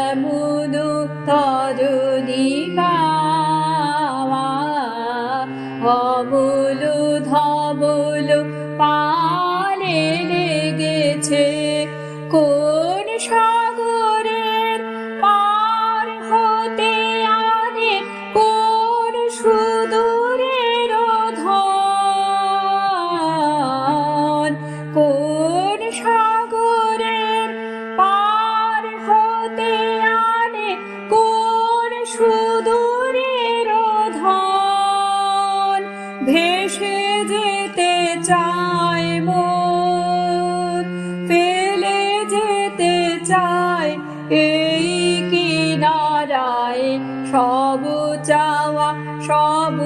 এমন তরুণী পাওয়া অমূল চায় মন, ফেলে যেতে চায় এই কিনারায়। সব চাওয়া, সব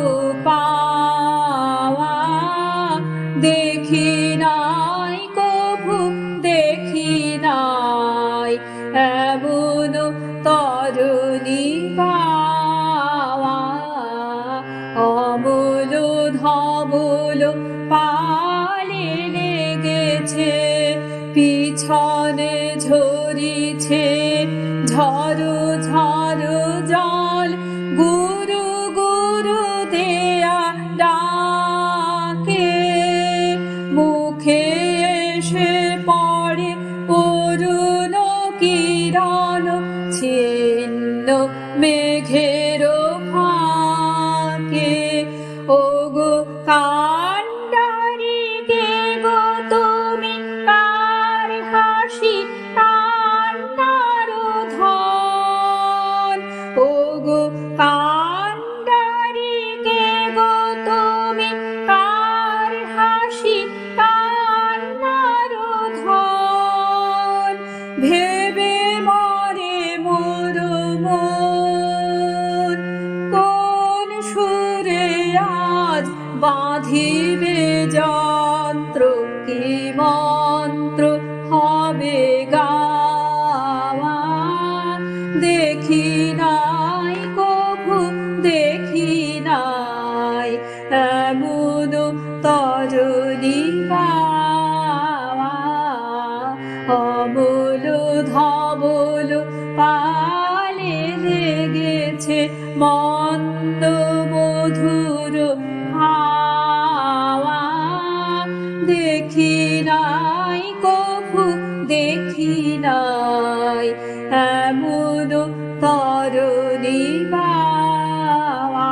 পাওয়া দেখি নাই, কভু দেখি নাই। এমন তরুণী পাওয়া পিছনে ঝরিছে ঝড়ো ঝড়ো জল, গুরু গুরু দেয়া ডাকে। মুখে এসে পড়ে অরুণ কিরণ, ছিন্ন মেঘের ভেবে মরে মোর কোন সুরে আজ বাঁধিবে যন্ত্র, কি মন্ত্র হবে গাওয়া? দেখি নাই, কভু দেখি নাই, এমন তরুণী পাওয়া মন্দ মধুর দেখি নাই কভু দেখি নাই এমন তরুণী বাবা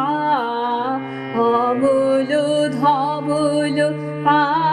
অমূল ধবল পা